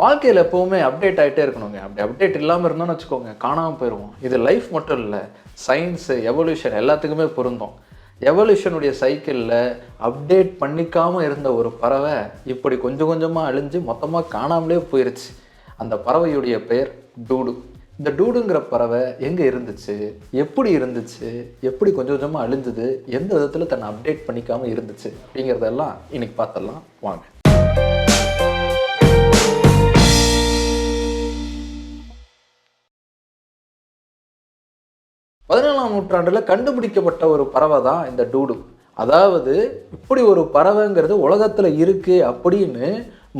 வாழ்க்கையில் எப்போவுமே அப்டேட் ஆகிட்டே இருக்கணுங்க. அப்படி அப்டேட் இல்லாமல் இருந்தோம்னு வச்சுக்கோங்க காணாமல் போயிடுவோம் இது லைஃப் மட்டும் இல்லை சயின்ஸு எவல்யூஷன் எல்லாத்துக்குமே பொருந்தும். எவல்யூஷனுடைய சைக்கிளில் அப்டேட் பண்ணிக்காமல் இருந்த ஒரு பறவை இப்படி கொஞ்சம் கொஞ்சமாக அழிஞ்சு மொத்தமாக காணாமலே போயிருச்சு. அந்த பறவையுடைய பெயர் டூடு. இந்த டூடுங்கிற பறவை எங்கே இருந்துச்சு எப்படி இருந்துச்சு எப்படி கொஞ்சம் கொஞ்சமாக அழிஞ்சுது எந்த விதத்தில் தன்னை அப்டேட் பண்ணிக்காமல் இருந்துச்சு அப்படிங்கிறதெல்லாம் இன்னைக்கு பார்த்துடலாம். வாங்க. பதினேழாம் நூற்றாண்டில் கண்டுபிடிக்கப்பட்ட ஒரு பறவை தான் இந்த டூடு. அதாவது இப்படி ஒரு பறவைங்கிறது உலகத்தில் இருக்கு அப்படின்னு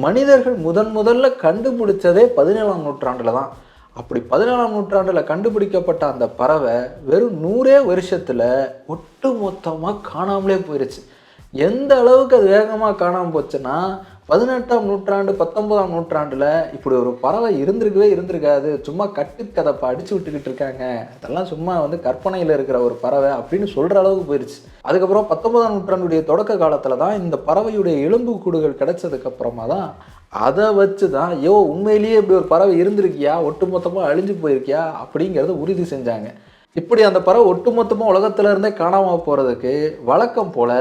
மனிதர்கள் முதன் முதல்ல கண்டுபிடிச்சதே பதினேழாம் நூற்றாண்டில் தான். அப்படி பதினேழாம் நூற்றாண்டில் கண்டுபிடிக்கப்பட்ட அந்த பறவை வெறும் நூறே வருஷத்தில் ஒட்டு மொத்தமாக காணாமலே போயிடுச்சு எந்த அளவுக்கு அது வேகமாக காணாமல் போச்சுன்னா பதினெட்டாம் நூற்றாண்டு பத்தொன்பதாம் நூற்றாண்டில் இப்படி ஒரு பறவை இருந்திருக்கவே இருந்திருக்காது. சும்மா கட்டுக்கதை அடிச்சு விட்டுக்கிட்டு இருக்காங்க. அதெல்லாம் சும்மா வந்து கற்பனையில் இருக்கிற ஒரு பறவை அப்படின்னு சொல்கிற அளவுக்கு போயிருச்சு. அதுக்கப்புறம் பத்தொன்பதாம் நூற்றாண்டுடைய தொடக்க காலத்தில் தான் இந்த பறவையுடைய எலும்பு கூடுகள் கிடைச்சதுக்கு அப்புறமா தான் அதை வச்சு தான் ஐயோ உண்மையிலேயே இப்படி ஒரு பறவை இருந்திருக்கியா? ஒட்டுமொத்தமாக அழிஞ்சு போயிருக்கியா? அப்படிங்கிறத உறுதி செஞ்சாங்க. இப்படி அந்த பறவை ஒட்டுமொத்தமாக உலகத்துல இருந்தே காணாமல் போகிறதுக்கு வழக்கம் போல்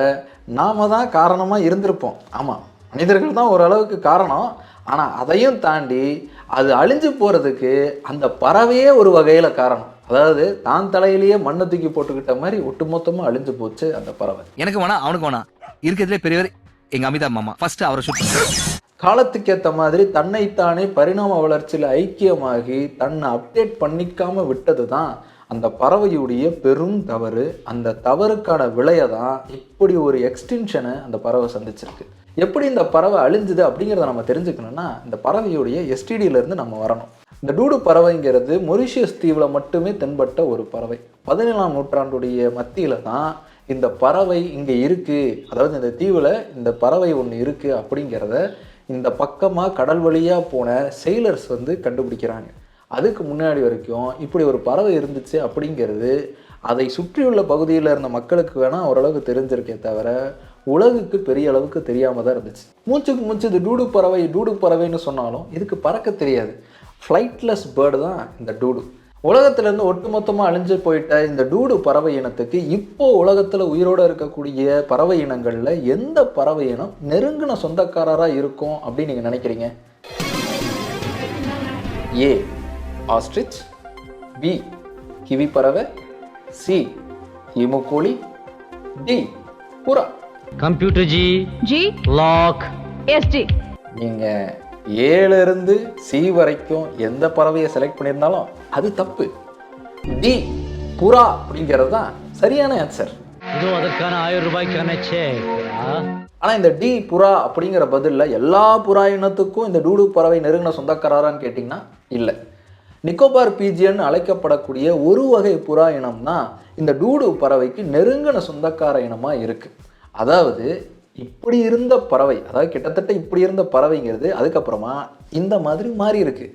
நாம தான் காரணமாக இருந்திருப்போம். ஆமாம் மனிதர்கள் தான் ஓரளவுக்கு காரணம். ஆனால் அதையும் தாண்டி அது அழிஞ்சு போகிறதுக்கு அந்த பறவையே ஒரு வகையில் காரணம். அதாவது தான் தலையிலேயே மண்ணை தூக்கி போட்டுக்கிட்ட மாதிரி ஒட்டுமொத்தமாக அழிஞ்சு போச்சு அந்த பறவை. எனக்கு வேணாம் அவனுக்கு வேணாம். இருக்கிறதுலே பெரியவர் எங்க அமிதாப் மாமா. ஃபர்ஸ்ட் அவரை ஷூட் காலத்துக்கேற்ற மாதிரி தன்னைத்தானே பரிணாம வளர்ச்சியில் ஐக்கியமாகி தன்னை அப்டேட் பண்ணிக்காம விட்டது தான் அந்த பறவையுடைய பெரும் தவறு. அந்த தவறுக்கான விலையை தான் இப்படி ஒரு எக்ஸ்டென்ஷனை அந்த பறவை சந்திச்சிருக்கு. எப்படி இந்த பறவை அழிஞ்சுது அப்படிங்கிறத நம்ம தெரிஞ்சுக்கணும்னா இந்த பறவையுடைய எஸ்டிடியிலேருந்து நம்ம வரணும். இந்த டூடு பறவைங்கிறது மொரிஷியஸ் தீவில் மட்டுமே தென்பட்ட ஒரு பறவை. பதினேழாம் நூற்றாண்டுடைய மத்தியில் தான் இந்த பறவை இங்கே இருக்குது அதாவது இந்த தீவில் இந்த பறவை ஒன்று இருக்குது அப்படிங்கிறத இந்த பக்கமாக கடல் வழியாக போன செயிலர்ஸ் வந்து கண்டுபிடிக்கிறாங்க. அதுக்கு முன்னாடி வரைக்கும் இப்படி ஒரு பறவை இருந்துச்சு அப்படிங்கிறது அதை சுற்றியுள்ள பகுதியில் இருந்த மக்களுக்கு வேணால் ஓரளவுக்கு தெரிஞ்சிருக்கே தவிர உலகுக்கு பெரிய அளவுக்கு தெரியாமல் தான் இருந்துச்சு. மூச்சுக்கு மூச்சு இது டூடு பறவை டூடு பறவைன்னு சொன்னாலும் இதுக்கு பறக்க தெரியாது. ஃப்ளைட்லெஸ் பேர்டு தான் இந்த டூடு. உலகத்திலேருந்து ஒட்டுமொத்தமாக அழிஞ்சு போயிட்ட இந்த டூடு பறவை இனத்துக்கு இப்போ உலகத்தில் உயிரோடு இருக்கக்கூடிய பறவை இனங்களில் எந்த பறவை இனம் நெருங்கின சொந்தக்காரராக இருக்கும் அப்படின்னு நீங்கள் நினைக்கிறீங்க? ஏ ஆஸ்ட்ரிச் பி கிவி பறவை. சி இமுக்கோழி டி புறா கம்ப்யூட்டர் ஜி ஜி லாக் எஸ் நீங்க ஏல இருந்து சி வரைக்கும் எந்த பறவையை செலக்ட் பண்ணியிருந்தாலும் அது தப்பு. டி புறா அப்படிங்கிறது தான் சரியான ஆன்சர் இதோ அதற்கான ஆயிரம் ரூபாய்க்கான செக் ஆனால் இந்த டி புறா அப்படிங்கிற பதிலில் எல்லா புறா இனத்துக்கும் இந்த டூடு பறவை நெருங்கின சொந்தக்காரரான்னு கேட்டிங்கன்னா இல்லை. நிக்கோபார் பீஜியன் அழைக்கப்படக்கூடிய ஒரு வகை புறா இனம்னா தான் இந்த டூடு பறவைக்கு நெருங்கின சொந்தக்கார இனமாக இருக்குது அதாவது இப்படி இருந்த பறவை அதாவது கிட்டத்தட்ட இப்படி இருந்த பறவைங்கிறது அதுக்கப்புறமா இந்த மாதிரி மாறி இருக்கு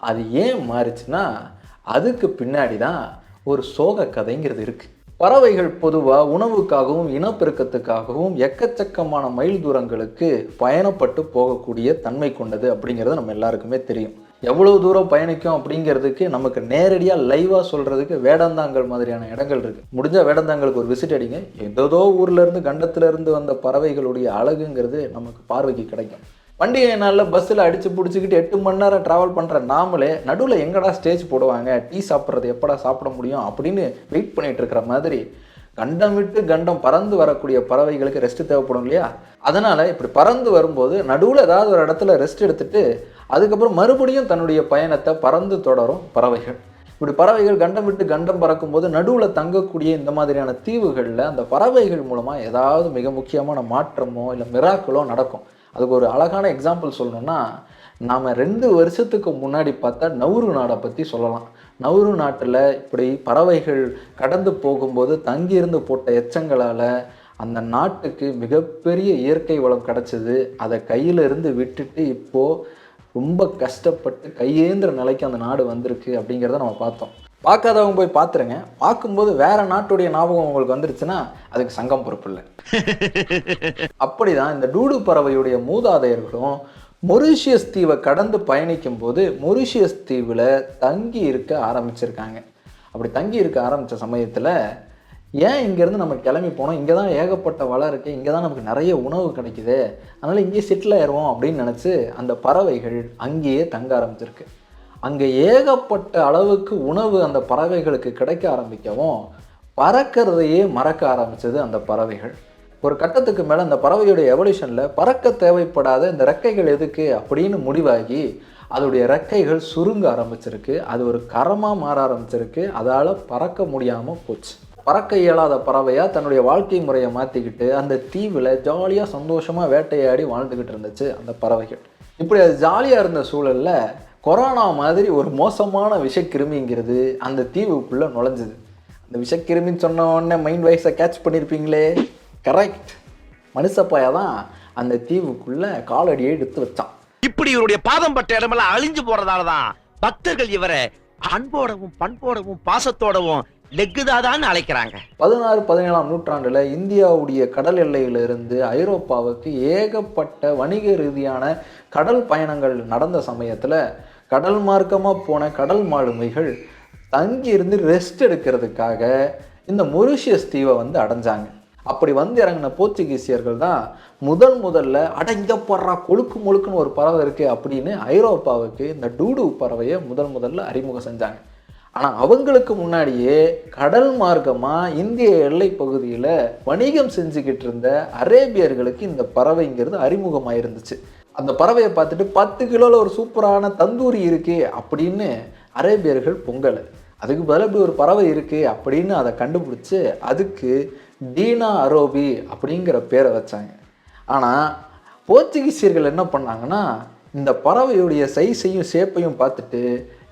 அது ஏன் மாறிச்சுன்னா அதுக்கு பின்னாடி தான் ஒரு சோக கதைங்கிறது இருக்கு. பறவைகள் பொதுவாக உணவுக்காகவும் இனப்பெருக்கத்துக்காகவும் எக்கச்சக்கமான மைல் தூரங்களுக்கு பயணப்பட்டு போகக்கூடிய தன்மை கொண்டது அப்படிங்கிறது நம்ம எல்லாருக்குமே தெரியும். எவ்வளவு தூரம் பயணிக்கும் அப்படிங்கிறதுக்கு நமக்கு நேரடியாக லைவாக சொல்கிறதுக்கு வேடந்தாங்கல் மாதிரியான இடங்கள் இருக்குது முடிஞ்சால் வேடந்தாங்களுக்கு ஒரு விசிட் அடிங்க. ஏதோ ஊர்லேருந்து கண்டத்துலேருந்து வந்த பறவைகளுடைய அழகுங்கிறது நமக்கு பார்வைக்கு கிடைக்கும். பண்டிகை நாளில் பஸ்ஸில் அடித்து பிடிச்சிக்கிட்டு எட்டு மணி நேரம் ட்ராவல் பண்ணுற நாமளே நடுவில் எங்கடா ஸ்டேஜ் போடுவாங்க? டீ சாப்பிட்றது எப்படா சாப்பிட முடியும்? அப்படின்னு வெயிட் பண்ணிகிட்டு இருக்கிற மாதிரி கண்டம் விட்டு கண்டம் பறந்து வரக்கூடிய பறவைகளுக்கு ரெஸ்ட் தேவைப்படும் இல்லையா? அதனால் இப்படி பறந்து வரும்போது நடுவில் ஏதாவது ஒரு இடத்துல ரெஸ்ட் எடுத்துட்டு அதுக்கப்புறம் மறுபடியும் தன்னுடைய பயணத்தை பறந்து தொடரும் பறவைகள். இப்படி பறவைகள் கண்டம் விட்டு கண்டம் பறக்கும்போது நடுவில் தங்கக்கூடிய இந்த மாதிரியான தீவுகளில் அந்த பறவைகள் மூலமாக ஏதாவது மிக முக்கியமான மாற்றமோ இல்லை மிராக்களோ நடக்கும். அதுக்கு ஒரு அழகான எக்ஸாம்பிள் சொல்லணும்னா நாம் ரெண்டு வருஷத்துக்கு முன்னாடி பார்த்தா நவுரு நாடை பற்றி சொல்லலாம். நவுரு நாட்டில் இப்படி பறவைகள் கடந்து போகும்போது தங்கியிருந்து போட்ட எச்சங்களால் அந்த நாட்டுக்கு மிகப்பெரிய இயற்கை வளம் கிடச்சிது. அதை கையில இருந்து விட்டுட்டு இப்போது ரொம்ப கஷ்டப்பட்டு கையேந்திர நிலைக்கு அந்த நாடு வந்திருக்கு அப்படிங்கிறத நம்ம பார்த்தோம். பார்க்காதவங்க போய் பார்த்துருங்க. பார்க்கும்போது வேற நாட்டுடைய ஞாபகம் உங்களுக்கு வந்துருச்சுன்னா அதுக்கு சங்கம் பொறுப்பு இல்லை. அப்படிதான் இந்த டூடு பறவையுடைய மூதாதையர்களும் மொரிஷியஸ் தீவை கடந்து பயணிக்கும் போது மொரிஷியஸ் தீவில் தங்கி இருக்க ஆரம்பிச்சிருக்காங்க. அப்படி தங்கி இருக்க ஆரம்பித்த சமயத்தில் ஏன் இங்கேருந்து நம்ம கிளம்பி போனோம்? இங்கே தான் ஏகப்பட்ட வளம் இருக்குது இங்கே தான் நமக்கு நிறைய உணவு கிடைக்குது. அதனால் இங்கேயே செட்டில் ஆயிடுவோம் அப்படின்னு நினச்சி அந்த பறவைகள் அங்கேயே தங்க ஆரம்பிச்சிருக்கு. அங்கே ஏகப்பட்ட அளவுக்கு உணவு அந்த பறவைகளுக்கு கிடைக்க ஆரம்பிக்கவும் பறக்கிறதையே மறக்க ஆரம்பித்தது அந்த பறவைகள். ஒரு கட்டத்துக்கு மேலே அந்த பறவையுடைய எவல்யூஷனில் பறக்க தேவைப்படாத இந்த ரெக்கைகள் எதுக்கு அப்படின்னு முடிவாகி அதோடைய ரெக்கைகள் சுருங்க ஆரம்பிச்சிருக்கு. அது ஒரு கரமாக மாற ஆரம்பிச்சிருக்கு. அதால் பறக்க முடியாமல் போச்சு. பறக்க இயலாத பறவையாக தன்னுடைய வாழ்க்கை முறையை மாற்றிக்கிட்டு அந்த தீவில் ஜாலியாக சந்தோஷமாக வேட்டையாடி வாழ்ந்துக்கிட்டு இருந்துச்சு அந்த பறவைகள். இப்படி அது ஜாலியாக இருந்த சூழலில் கொரோனா மாதிரி ஒரு மோசமான விஷக்கிருமிங்கிறது அந்த தீவுக்குள்ளே நுழைஞ்சுது. அந்த விஷக்கிருமின்னு சொன்ன உடனே மைண்ட் வைஸை கேட்ச் பண்ணியிருப்பீங்களே கரெக்ட் மனுஷப்பாயா தான் அந்த தீவுக்குள்ளே காலடியை எடுத்து வச்சான். இப்படி இவருடைய பாதம் பட்ட இடமெல்லாம் அழிஞ்சு போறதாலதான் பக்தர்கள் இவரை அன்போடவும் பண்போடவும் பாசத்தோடவும் லெக்குதாதான்னு அழைக்கிறாங்க. பதினாறு பதினேழாம் நூற்றாண்டில் இந்தியாவுடைய கடல் எல்லையிலிருந்து ஐரோப்பாவுக்கு ஏகப்பட்ட வணிக ரீதியான கடல் பயணங்கள் நடந்த சமயத்தில் கடல் மார்க்கமாக போன கடல் மாலுமிகள் தங்கியிருந்து ரெஸ்ட் எடுக்கிறதுக்காக இந்த மொரிஷியஸ் தீவை வந்து அடைஞ்சாங்க. அப்படி வந்து இறங்கின போர்ச்சுகீசியர்கள் தான் முதல் முதல்ல அட இங்கே போடுறா கொழுக்கு முழுக்குன்னு ஒரு பறவை இருக்குது அப்படின்னு ஐரோப்பாவுக்கு இந்த டூடு பறவையை முதல் முதல்ல அறிமுகம் செஞ்சாங்க. ஆனால் அவங்களுக்கு முன்னாடியே கடல் மார்க்கமாக இந்திய எல்லை பகுதியில் வணிகம் செஞ்சுக்கிட்டு இருந்த அரேபியர்களுக்கு இந்த பறவைங்கிறது அறிமுகமாக இருந்துச்சு அந்த பறவையை பார்த்துட்டு பத்து கிலோவில் ஒரு சூப்பரான தந்தூரி இருக்கே அப்படின்னு அரேபியர்கள் பொங்கல். அதுக்கு பதில் இப்படி ஒரு பறவை இருக்குது அப்படின்னு அதை கண்டுபிடிச்சி அதுக்கு டீனா அரோபி அப்படிங்கிற பேரை வச்சாங்க. ஆனால் போர்ச்சுகீசியர்கள் என்ன பண்ணாங்கன்னா இந்த பறவையுடைய சைஸையும் ஷேப்பையும் பார்த்துட்டு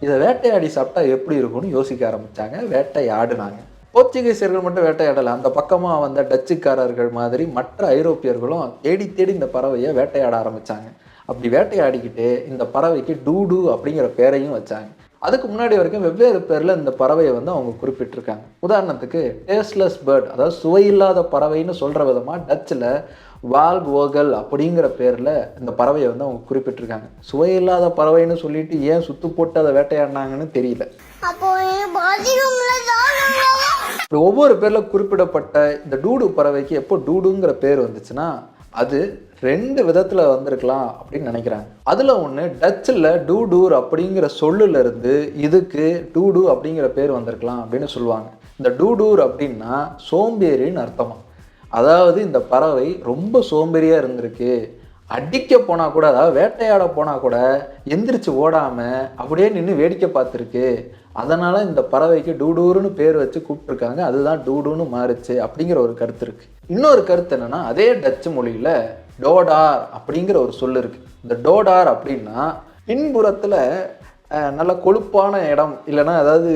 இதை வேட்டையாடி சாப்பிட்டா எப்படி இருக்கும்னு யோசிக்க ஆரம்பித்தாங்க வேட்டையாடினாங்க. போர்ச்சுகீசியர்கள் மட்டும் வேட்டையாடலை. அந்த பக்கமாக வந்த டச்சுக்காரர்கள் மாதிரி மற்ற ஐரோப்பியர்களும் தேடி தேடி இந்த பறவையை வேட்டையாட ஆரம்பித்தாங்க அப்படி வேட்டையாடிக்கிட்டு இந்த பறவைக்கு டூடு அப்படிங்கிற பேரையும் வச்சாங்க. அதுக்கு முன்னாடி வரைக்கும் வெவ்வேறு பேரில் இந்த பறவையை வந்து அவங்க குறிப்பிட்டிருக்காங்க. உதாரணத்துக்கு டேஸ்ட்லெஸ் பேர்ட் அதாவது சுவையில்லாத பறவைன்னு சொல்கிற விதமாக டச்சில் வால்க் ஓகல் அப்படிங்கிற பேரில் இந்த பறவையை வந்து அவங்க குறிப்பிட்டிருக்காங்க. சுவையில்லாத பறவைன்னு சொல்லிட்டு ஏன் சுத்து போட்டு அதை வேட்டையாடினாங்கன்னு தெரியல. ஒவ்வொரு பேரில் குறிப்பிடப்பட்ட இந்த டூடு பறவைக்கு எப்போ டூடுங்கிற பேர் வந்துச்சுன்னா அது ரெண்டு விதத்தில் வந்திருக்கலாம் அப்படின்னு நினைக்கிறாங்க. அதில் ஒன்று டச்சில் டூடூர் அப்படிங்கிற சொல்லுல இருந்து இதுக்கு டூடு அப்படிங்கிற பேர் வந்திருக்கலாம் அப்படின்னு சொல்லுவாங்க. இந்த டூடூர் அப்படின்னா சோம்பேறின்னு அர்த்தமா? அதாவது இந்த பறவை ரொம்ப சோம்பேறியாக இருந்திருக்கு. அடிக்க போனால் கூட அதாவது வேட்டையாட போனால் கூட எந்திரிச்சு ஓடாமல் அப்படியே நின்று வேடிக்கை பார்த்துருக்கு. அதனால் இந்த பறவைக்கு டூடூருன்னு பேர் வச்சு கூப்பிட்ருக்காங்க அதுதான் டூடூன்னு மாறுச்சு அப்படிங்கிற ஒரு கருத்து இருக்குது இன்னொரு கருத்து என்னென்னா அதே டச்சு மொழியில் டோடார் அப்படிங்கிற ஒரு சொல் இருக்குது இந்த டோடார் அப்படின்னா பின்புறத்தில் நல்ல கொழுப்பான இடம் இல்லைன்னா அதாவது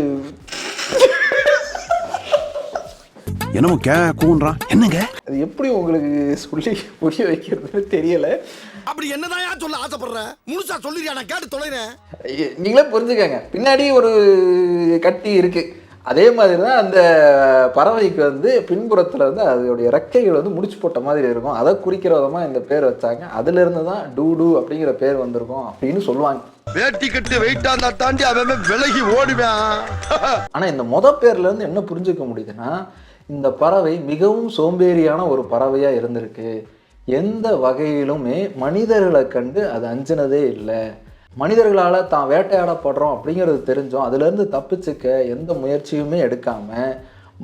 என்னமோ கே கூன்றான் என்னங்க? அது எப்படி உங்களுக்கு சொல்லி புரிய வைக்கிறதுன்னு தெரியலை. அப்படி என்னதான் சொல்ல ஆசைப்படுற? முழுசா சொல்லிருக்கா நான் கேட்டு தொலைறேன். நீங்களே புரிஞ்சுக்கங்க. பின்னாடி ஒரு கட்டி இருக்கு. அதே மாதிரி தான் அந்த பறவைக்கு வந்து பின்புறத்தில் வந்து அதோடைய ரெக்கைகள் வந்து முடிச்சு போட்ட மாதிரி இருக்கும். அதை குறிக்கிற விதமாக இந்த பேர் வச்சாங்க. அதுலேருந்து தான் டூடு அப்படிங்கிற பேர் வந்திருக்கும் அப்படின்னு சொல்லுவாங்க. வேட்டி கட்டு வெயிட்டா இருந்தா தாண்டி அவன் விலகி ஓடுவேன். ஆனால் இந்த மொத பேர்ல இருந்து என்ன புரிஞ்சுக்க முடியுதுன்னா இந்த பறவை மிகவும் சோம்பேறியான ஒரு பறவையாக இருந்திருக்கு. எந்த வகையிலுமே மனிதர்களை கண்டு அது அஞ்சினதே இல்லை. மனிதர்களால் தான் வேட்டையாடப்படுறோம் அப்படிங்கிறது தெரிஞ்சோம் அதுலேருந்து தப்பிச்சுக்க எந்த முயற்சியுமே எடுக்காமல்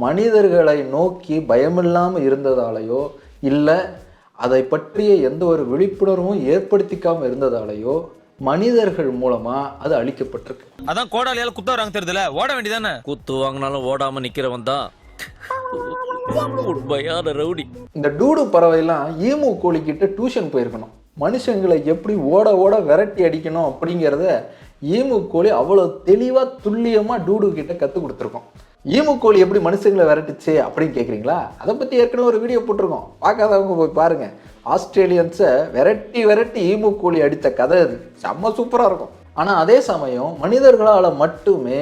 மனிதர்களை நோக்கி பயமில்லாமல் இருந்ததாலேயோ இல்லை அதை பற்றிய எந்த ஒரு விழிப்புணர்வும் ஏற்படுத்திக்காமல் இருந்ததாலேயோ மனிதர்கள் மூலமாக அது அழிக்கப்பட்டிருக்கு. அதான் கோடாலியால குத்த வராங்க தெரியுதுல ஓட வேண்டியதானே குத்து வாங்கினாலும் ஓடாம நிக்கிறவன் தான். உண்மையான ரவுடி. இந்த டூடு பறவைலாம் ஈமு கோழிக்கிட்ட டியூஷன் போயிருக்கணும். மனுஷங்களை எப்படி ஓட ஓட விரட்டி அடிக்கணும் அப்படிங்கிறத ஈமு கோழி அவ்வளோ தெளிவாக துல்லியமாக டூடு கிட்ட கற்றுக் கொடுத்துருக்கோம். ஈமு கோழி எப்படி மனுஷங்களை விரட்டுச்சு அப்படின்னு கேட்குறீங்களா அதை பற்றி ஏற்கனவே ஒரு வீடியோ போட்டிருக்கோம். பார்க்காதவங்க போய் பாருங்கள் ஆஸ்திரேலியன்ஸை விரட்டி விரட்டி ஈமு கோழி அடித்த கதை அது. செம்ம சூப்பராக இருக்கும். ஆனால் அதே சமயம் மனிதர்களால் மட்டுமே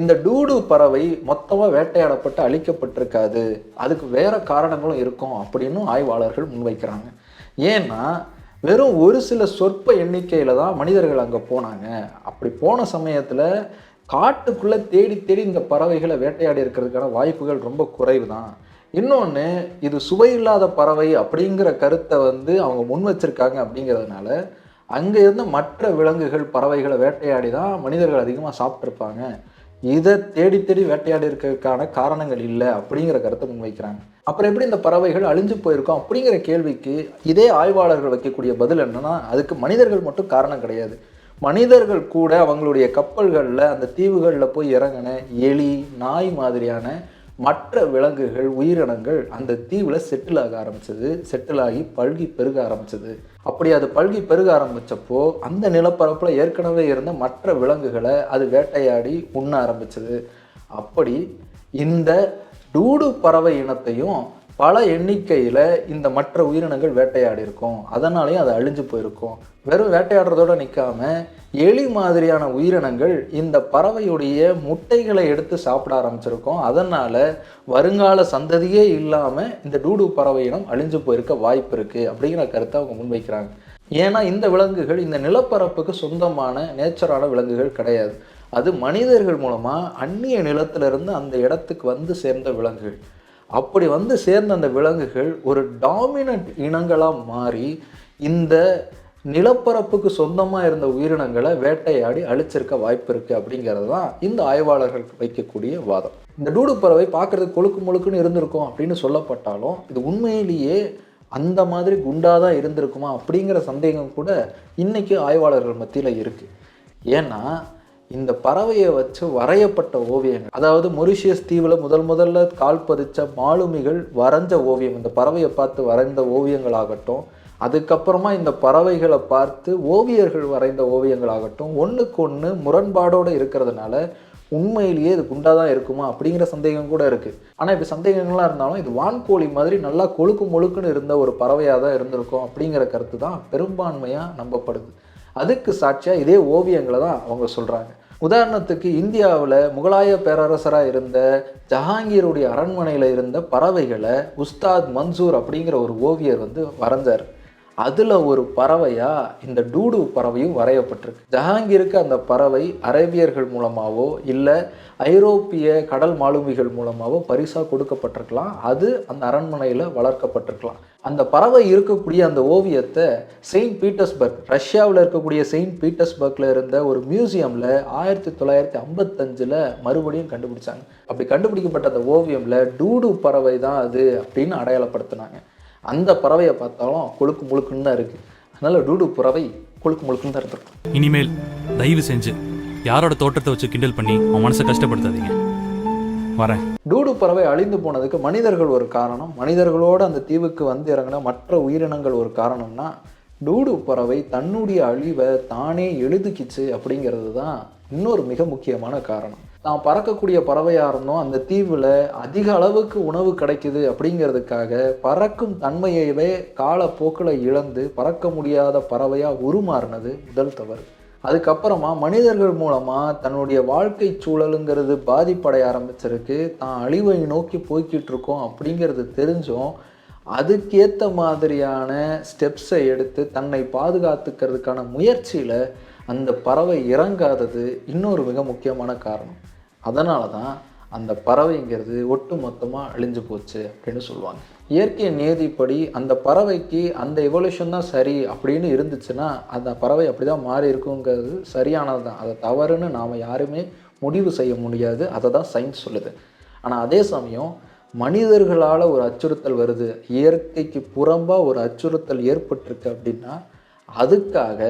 இந்த டூடு பறவை மொத்தமாக வேட்டையாடப்பட்டு அழிக்கப்பட்டிருக்காது. அதுக்கு வேறு காரணங்களும் இருக்கும் அப்படின்னு ஆய்வாளர்கள் முன்வைக்கிறாங்க. ஏன்னா வெறும் ஒரு சில சொற்ப எண்ணிக்கையில் தான் மனிதர்கள் அங்கே போனாங்க. அப்படி போன சமயத்தில் காட்டுக்குள்ளே தேடி தேடி இந்த பறவைகளை வேட்டையாடி இருக்கிறதுக்கான வாய்ப்புகள் ரொம்ப குறைவு தான் இன்னொன்று இது சுவையில்லாத பறவை அப்படிங்கிற கருத்தை வந்து அவங்க முன் வச்சுருக்காங்க அப்படிங்கிறதுனால அங்கே இருந்து மற்ற விலங்குகள் பறவைகளை வேட்டையாடி தான் மனிதர்கள் அதிகமாக சாப்பிட்ருப்பாங்க இதை தேடி தேடி வேட்டையாடி இருக்கிறதுக்கான காரணங்கள் இல்லை அப்படிங்கிற கருத்தை முன்வைக்கிறாங்க. அப்புறம் எப்படி இந்த பறவைகள் அழிஞ்சு போயிருக்கோம் அப்படிங்கிற கேள்விக்கு இதே ஆய்வாளர்கள் வைக்கக்கூடிய பதில் என்னன்னா அதுக்கு மனிதர்கள் மட்டும் காரணம் கிடையாது. மனிதர்கள் கூட அவங்களுடைய கப்பல்களில் அந்த தீவுகளில் போய் இறங்கின எலி நாய் மாதிரியான மற்ற விலங்குகள் உயிரினங்கள் அந்த தீவில் செட்டில் ஆக ஆரம்பிச்சது. செட்டில் ஆகி பல்கி பெருக ஆரம்பிச்சது. அப்படி அது பல்கி பெருக ஆரம்பித்தப்போ அந்த நிலப்பரப்பில் ஏற்கனவே இருந்த மற்ற விலங்குகளை அது வேட்டையாடி உண்ண ஆரம்பிச்சது. அப்படி இந்த டூடு பறவை இனத்தையும் பல எண்ணிக்கையில் இந்த மற்ற உயிரினங்கள் வேட்டையாடி இருக்கும். அதனாலேயும் அது அழிஞ்சு போயிருக்கும். வெறும் வேட்டையாடுறதோட நிற்காம எலி மாதிரியான உயிரினங்கள் இந்த பறவையுடைய முட்டைகளை எடுத்து சாப்பிட ஆரம்பிச்சிருக்கோம். அதனால் வருங்கால சந்ததியே இல்லாமல் இந்த டூடு பறவையிடம் அழிஞ்சு போயிருக்க வாய்ப்பு இருக்குது அப்படிங்கிற கருத்தை அவங்க முன்வைக்கிறாங்க. ஏன்னா இந்த விலங்குகள் இந்த நிலப்பரப்புக்கு சொந்தமான நேச்சரான விலங்குகள் கிடையாது. அது மனிதர்கள் மூலமாக அந்நிய நிலத்திலிருந்து அந்த இடத்துக்கு வந்து சேர்ந்த விலங்குகள். அப்படி வந்து சேர்ந்த அந்த விலங்குகள் ஒரு டாமினன்ட் இனங்களாக மாறி இந்த நிலப்பரப்புக்கு சொந்தமாக இருந்த உயிரினங்களை வேட்டையாடி அழிச்சிருக்க வாய்ப்பு இருக்குது அப்படிங்கிறது தான் இந்த ஆய்வாளர்கள் வைக்கக்கூடிய வாதம். இந்த டூடு பறவை பார்க்குறதுக்கு கொழுக்கு முழுக்குன்னு இருந்திருக்கும் அப்படின்னு சொல்லப்பட்டாலும் இது உண்மையிலேயே அந்த மாதிரி குண்டாக தான் இருந்திருக்குமா அப்படிங்கிற சந்தேகம் கூட இன்றைக்கி ஆய்வாளர்கள் மத்தியில் இருக்குது ஏன்னா இந்த பறவையை வச்சு வரையப்பட்ட ஓவியங்கள் அதாவது மொரிஷியஸ் தீவில் முதல் முதல்ல கால் பதிச்ச மாலுமிகள் வரைஞ்ச ஓவியம் இந்த பறவையை பார்த்து வரைந்த ஓவியங்களாகட்டும் அதுக்கப்புறமா இந்த பறவைகளை பார்த்து ஓவியர்கள் வரைந்த ஓவியங்களாகட்டும் ஒன்றுக்கு ஒன்று முரண்பாடோடு இருக்கிறதுனால உண்மையிலேயே இது குண்டாக தான் இருக்குமா அப்படிங்கிற சந்தேகம் கூட இருக்குது ஆனால் இப்போ சந்தேகங்கள்லாம் இருந்தாலும் இது வான்கோழி மாதிரி நல்லா கொழுக்கு முழுக்குன்னு இருந்த ஒரு பறவையாக தான் இருந்திருக்கும் அப்படிங்கிற கருத்து தான் பெரும்பான்மையாக நம்பப்படுது. அதுக்கு சாட்சியாக இதே ஓவியங்களை தான் அவங்க சொல்கிறாங்க உதாரணத்துக்கு இந்தியாவில் முகலாய பேரரசராக இருந்த ஜஹாங்கீருடைய அரண்மனையில் இருந்த பறவைகளை உஸ்தாத் மன்சூர் அப்படிங்கிற ஒரு ஓவியர் வந்து வரைஞ்சார். அதில் ஒரு பறவையாக இந்த டூடு பறவையும் வரையப்பட்டிருக்கு. ஜஹாங்கீருக்கு அந்த பறவை அரேபியர்கள் மூலமாகவோ இல்லை ஐரோப்பிய கடல் மாலுமிகள் மூலமாகவோ பரிசாக கொடுக்கப்பட்டிருக்கலாம். அது அந்த அரண்மனையில் வளர்க்கப்பட்டிருக்கலாம். அந்த பறவை இருக்கக்கூடிய அந்த ஓவியத்தை செயின்ட் பீட்டர்ஸ்பர்க் ரஷ்யாவில் இருக்கக்கூடிய செயின்ட் பீட்டர்ஸ்பர்க்கில் இருந்த ஒரு மியூசியமில் ஆயிரத்தி தொள்ளாயிரத்தி ஐம்பத்தஞ்சில் மறுபடியும் கண்டுபிடிச்சாங்க. அப்படி கண்டுபிடிக்கப்பட்ட அந்த ஓவியமில் டூடு பறவை தான் அது அப்படின்னு அடையாளப்படுத்தினாங்க. அந்த பறவையை பார்த்தாலும் கொழுக்கு முழுக்குன்னு தான் இருக்குது அதனால் டூடு பறவை கொழுக்கு முழுக்குன்னு தான் இருந்திருக்கும். இனிமேல் தயவு செஞ்சு யாரோட தோட்டத்தை வச்சு கிண்டல் பண்ணி அவன் மனசை கஷ்டப்படுத்தாதீங்க. வரேன். டூடு பறவை அழிந்து போனதுக்கு மனிதர்கள் ஒரு காரணம். மனிதர்களோடு அந்த தீவுக்கு வந்து இறங்கின மற்ற உயிரினங்கள் ஒரு காரணம்னா டூடு பறவை தன்னுடைய அழிவை தானே எழுதுக்கிச்சு அப்படிங்கிறது தான் இன்னொரு மிக முக்கியமான காரணம். தான் பறக்கக்கூடிய பறவையாக இருந்தோம் அந்த தீவில் அதிக அளவுக்கு உணவு கிடைக்குது அப்படிங்கிறதுக்காக பறக்கும் தன்மையவே காலப்போக்கில் இழந்து பறக்க முடியாத பறவையாக உருமாறினது முதல் தவறு. அதுக்கப்புறமா மனிதர்கள் மூலமாக தன்னுடைய வாழ்க்கை சூழலுங்கிறது பாதிப்படைய ஆரம்பிச்சிருக்கு. தான் அழிவை நோக்கி போய்கிட்டு இருக்கோம் அப்படிங்கிறது தெரிஞ்சும் அதுக்கேற்ற மாதிரியான ஸ்டெப்ஸை எடுத்து தன்னை பாதுகாத்துக்கிறதுக்கான முயற்சியில் அந்த பறவை இறங்காதது இன்னொரு மிக முக்கியமான காரணம். அதனால தான் அந்த பறவைங்கிறது ஒட்டு மொத்தமாக அழிஞ்சு போச்சு அப்படின்னு சொல்லுவாங்க. இயற்கை நியதிப்படி அந்த பறவைக்கு அந்த எவல்யூஷன் தான் சரி அப்படின்னு இருந்துச்சுன்னா அந்த பறவை அப்படி தான் மாறி இருக்குங்கிறது சரியானது தான் அதை தவறுன்னு நாம் யாருமே முடிவு செய்ய முடியாது. அதை தான் சயின்ஸ் சொல்லுது. ஆனால் அதே சமயம் மனிதர்களால் ஒரு அச்சுறுத்தல் வருது. இயற்கைக்கு புறம்பாக ஒரு அச்சுறுத்தல் ஏற்பட்டிருக்கு அப்படின்னா அதுக்காக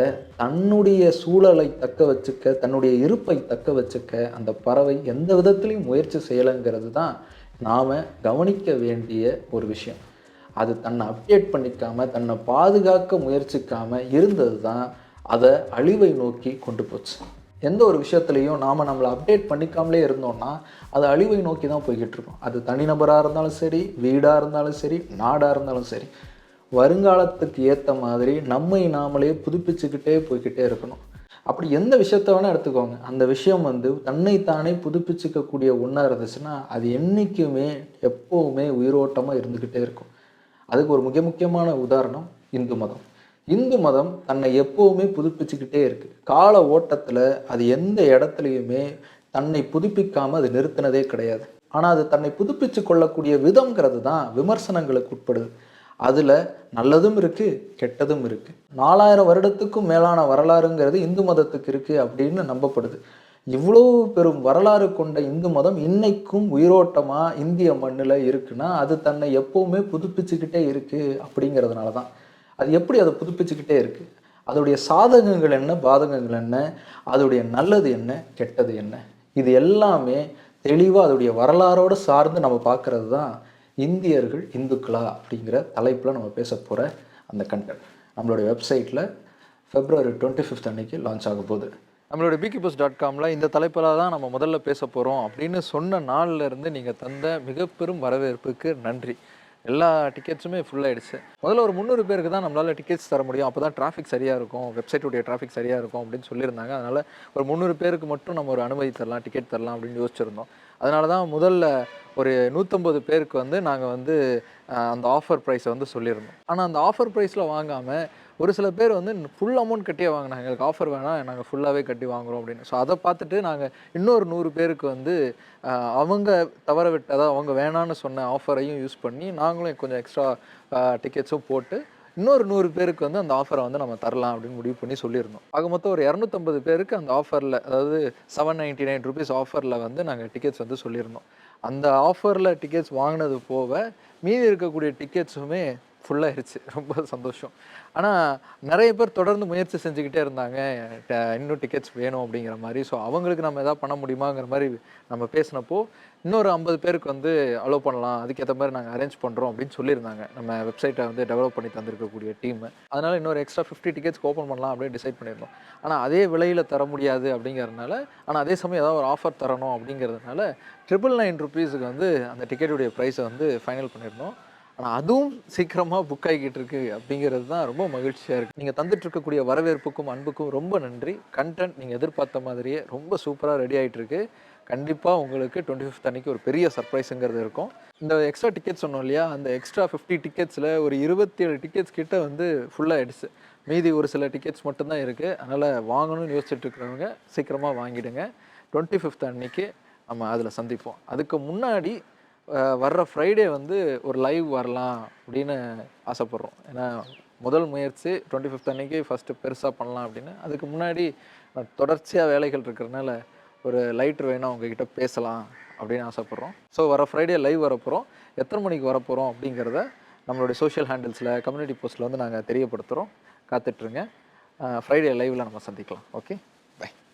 தன்னுடைய சூழலை தக்க வச்சுக்க தன்னுடைய இருப்பை தக்க வச்சுக்க அந்த பறவை எந்த விதத்துலையும் முயற்சி செய்யலைங்கிறது தான் நாம் கவனிக்க வேண்டிய ஒரு விஷயம். அது தன்னை அப்டேட் பண்ணிக்காம தன்னை பாதுகாக்க முயற்சிக்காம இருந்தது தான் அதை அழிவை நோக்கி கொண்டு போச்சு. எந்த ஒரு விஷயத்துலையும் நாம் நம்மளை அப்டேட் பண்ணிக்காமலே இருந்தோம்னா அது அழிவை நோக்கி தான் போய்கிட்டு இருக்கோம். அது தனிநபராக இருந்தாலும் சரி வீடாக இருந்தாலும் சரி நாடாக இருந்தாலும் சரி. வருங்காலத்துக்கு ஏற்ற மாதிரி நம்மை நாமளே புதுப்பிச்சுக்கிட்டே போய்கிட்டே இருக்கணும். அப்படி எந்த விஷயத்த வேணால் எடுத்துக்கோங்க. அந்த விஷயம் வந்து தன்னைத்தானே புதுப்பிச்சுக்கக்கூடிய ஒன்றா இருந்துச்சுன்னா அது என்றைக்குமே எப்போவுமே உயிரோட்டமாக இருந்துக்கிட்டே இருக்கும். அதுக்கு ஒரு மிக முக்கியமான உதாரணம் இந்து மதம். இந்து மதம் தன்னை எப்போவுமே புதுப்பிச்சுக்கிட்டே இருக்கு. கால ஓட்டத்தில் அது எந்த இடத்துலையுமே தன்னை புதுப்பிக்காமல் அது நிறுத்தினதே கிடையாது. ஆனால் அது தன்னை புதுப்பிச்சு கொள்ளக்கூடிய விதங்கிறது தான் விமர்சனங்களுக்கு உட்படுது. அதில் நல்லதும் இருக்குது கெட்டதும் இருக்குது நாலாயிரம் வருடத்துக்கும் மேலான வரலாறுங்கிறது இந்து மதத்துக்கு இருக்குது அப்படின்னு நம்பப்படுது. இவ்வளோ பெரும் வரலாறு கொண்ட இந்து மதம் இன்னைக்கும் உயிரோட்டமாக இந்திய மண்ணில் இருக்குன்னா அது தன்னை எப்போவுமே புதுப்பிச்சுக்கிட்டே இருக்குது அப்படிங்கிறதுனால தான் அது எப்படி அதை புதுப்பிச்சுக்கிட்டே இருக்குது அதோடைய சாதகங்கள் என்ன பாதகங்கள் என்ன அதோடைய நல்லது என்ன கெட்டது என்ன? இது எல்லாமே தெளிவாக அதோடைய வரலாறோடு சார்ந்து நம்ம பார்க்கறது தான் இந்தியர்கள் இந்துக்களா அப்படிங்கிற தலைப்பில் நம்ம பேச போகிற அந்த கண்டென்ட் நம்மளுடைய வெப்சைட்டில் ஃபெப்ரவரி டுவெண்ட்டி ஃபிஃப்த் அன்னைக்கு லான்ச் ஆக போகுது. நம்மளோட பிகிபஸ் டாட் காமில் இந்த தலைப்பில் தான் நம்ம முதல்ல பேச போகிறோம் அப்படின்னு சொன்ன நாள்லேருந்து நீங்கள் தந்த மிக பெரும் வரவேற்புக்கு நன்றி. எல்லா டிக்கெட்ஸுமே ஃபுல் ஆயிடுச்சு. முதல்ல ஒரு முந்நூறு பேருக்கு தான் நம்மளால் டிக்கெட்ஸ் தர முடியும். அப்போ தான் டிராஃபிக் சரியாக இருக்கும் வெப்சைட்டுடைய டிராஃபிக் சரியாக இருக்கும் அப்படின்னு சொல்லியிருந்தாங்க. அதனால் ஒரு முந்நூறு பேருக்கு மட்டும் நம்ம ஒரு அனுமதி தரலாம் டிக்கெட் தரலாம் அப்படின்னு யோசிச்சிருந்தோம். அதனால தான் முதல்ல ஒரு நூற்றம்பது பேருக்கு வந்து நாங்கள் வந்து அந்த ஆஃபர் ப்ரைஸை வந்து சொல்லியிருந்தோம். ஆனால் அந்த ஆஃபர் ப்ரைஸில் வாங்காமல் ஒரு சில பேர் வந்து ஃபுல் அமௌண்ட் கட்டியே வாங்கினாங்க. எங்களுக்கு ஆஃபர் வேணாம் நாங்கள் ஃபுல்லாகவே கட்டி வாங்குறோம் அப்படின்னு. ஸோ அதை பார்த்துட்டு நாங்கள் இன்னொரு நூறு பேருக்கு வந்து அவங்க தவற விட்டு அதாவது அவங்க வேணான்னு சொன்ன ஆஃபரையும் யூஸ் பண்ணி நாங்களும் கொஞ்சம் எக்ஸ்ட்ரா டிக்கெட்ஸும் போட்டு இன்னொரு நூறு பேருக்கு வந்து அந்த ஆஃபரை வந்து நம்ம தரலாம் அப்படின்னு முடிவு பண்ணி சொல்லியிருந்தோம். ஆக மொத்தம் ஒரு இரநூத்தம்பது பேருக்கு அந்த ஆஃபரில் அதாவது செவன் நைன்ட்டி நைன் ருபீஸ் ஆஃபரில் வந்து நாங்கள் டிக்கெட்ஸ் வந்து சொல்லியிருந்தோம். அந்த ஆஃபரில் டிக்கெட்ஸ் வாங்கினது போக மீதி இருக்கக்கூடிய டிக்கெட்ஸுமே ஃபுல்லாகிருச்சு ரொம்ப சந்தோஷம். ஆனால் நிறைய பேர் தொடர்ந்து முயற்சி செஞ்சுக்கிட்டே இருந்தாங்க. ட- இன்னும் டிக்கெட்ஸ் வேணும் அப்படிங்கிற மாதிரி. ஸோ அவங்களுக்கு நம்ம எதாவது பண்ண முடியுமாங்கிற மாதிரி நம்ம பேசினப்போ இன்னொரு ஐம்பது பேருக்கு வந்து அலோவ் பண்ணலாம். அதுக்கேற்ற மாதிரி நாங்கள் அரேஞ்ச் பண்ணுறோம் அப்படின்னு சொல்லியிருந்தாங்க. நம்ம வெப்சைட்டை வந்து டெவலப் பண்ணி தந்திருக்கக்கூடிய டீம் அதனால் இன்னொரு எக்ஸ்ட்ரா ஃபிஃப்டி டிக்கெட்ஸ் ஓப்பன் பண்ணலாம் அப்படின்னு டிசைட் பண்ணியிருந்தோம். ஆனால் அதே விலையில் தர முடியாது அப்படிங்கிறதுனால ஆனால் அதே சமயம் ஏதாவது ஒரு ஆஃபர் தரணும் அப்படிங்கிறதுனால ட்ரிபிள் நைன் ருபீஸுக்கு வந்து அந்த டிக்கெட்டுடைய ப்ரைஸை வந்து ஃபைனல் பண்ணியிருந்தோம். ஆனால் அதுவும் சீக்கிரமாக புக் ஆகிக்கிட்டு இருக்கு அப்படிங்கிறது தான் ரொம்ப மகிழ்ச்சியாக இருக்குது நீங்கள் தந்துட்டு இருக்கக்கூடிய வரவேற்புக்கும் அன்புக்கும் ரொம்ப நன்றி. கண்டென்ட் நீங்கள் எதிர்பார்த்த மாதிரியே ரொம்ப சூப்பராக ரெடி ஆகிட்டு இருக்குது கண்டிப்பாக உங்களுக்கு டுவெண்ட்டி ஃபிஃப்த் அன்னைக்கு ஒரு பெரிய சர்ப்ரைஸுங்கிறது இருக்கும். இந்த எக்ஸ்ட்ரா டிக்கெட் சொன்னோம் இல்லையா? அந்த எக்ஸ்ட்ரா ஃபிஃப்டி டிக்கெட்ஸில் ஒரு இருபத்தி ஏழு டிக்கெட்ஸ் கிட்ட வந்து ஃபுல்லாக ஆயிடுச்சு மீதி ஒரு சில டிக்கெட்ஸ் மட்டும்தான் இருக்குது அதனால் வாங்கணும்னு யோசிச்சுட்டு இருக்கிறவங்க சீக்கிரமாக வாங்கிடுங்க. டுவெண்ட்டி ஃபிஃப்த் அன்னைக்கு நம்ம அதில் சந்திப்போம். அதுக்கு முன்னாடி வர்ற ஃப்ரைடே வந்து ஒரு லைவ் வரலாம் அப்படின்னு ஆசைப்பட்றோம். ஏன்னா முதல் முயற்சி டுவெண்ட்டி ஃபிஃப்த் அன்னைக்கு ஃபஸ்ட்டு பெருசாக பண்ணலாம் அப்படின்னு. அதுக்கு முன்னாடி தொடர்ச்சியாக வேலைகள் இருக்கிறனால ஒரு லைட்ரு வேணும் உங்ககிட்ட பேசலாம் அப்படின்னு ஆசைப்பட்றோம். ஸோ வர ஃப்ரைடே லைவ் வரப்போகிறோம் எத்தனை மணிக்கு வரப்போகிறோம் அப்படிங்கிறத நம்மளுடைய சோஷியல் ஹேண்டில்ஸில் கம்யூனிட்டி போஸ்ட்டில் வந்து நாங்கள் தெரியப்படுத்துகிறோம் காத்துட்ருங்க ஃப்ரைடே லைவில் நம்ம சந்திக்கலாம். ஓகே